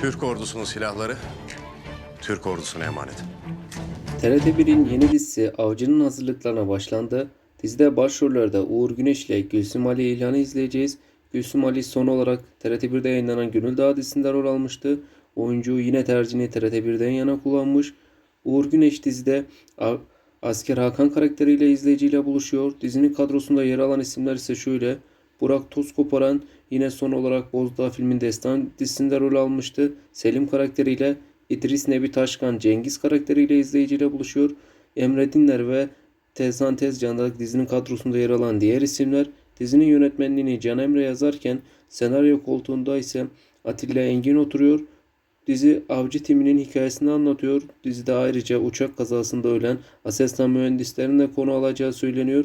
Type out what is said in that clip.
Türk ordusunun silahları Türk ordusuna emanet. TRT1'in yeni dizisi Avcı'nın hazırlıklarına başlandı. Dizide başrollerde Uğur Güneş ile Gülsüm Ali İlhan'ı izleyeceğiz. Gülsüm Ali son olarak TRT1'de yayınlanan Gönül Dağı dizisinde rol almıştı. Oyuncu yine tercihini TRT1'den yana kullanmış. Uğur Güneş dizide Asker Hakan karakteriyle izleyiciyle buluşuyor. Dizinin kadrosunda yer alan isimler ise şöyle. Burak Tozkoparan yine son olarak Bozdağ filmin Destan dizisinde rol almıştı. Selim karakteriyle İdris Nebi Taşkan Cengiz karakteriyle izleyiciyle buluşuyor. Emre Dinler ve Tezhan Tezcan da dizinin kadrosunda yer alan diğer isimler. Dizinin yönetmenliğini Can Emre yazarken senaryo koltuğunda ise Atilla Engin oturuyor. Dizi avcı timinin hikayesini anlatıyor. Dizide ayrıca uçak kazasında ölen Aselsan mühendislerin de konu alacağı söyleniyor.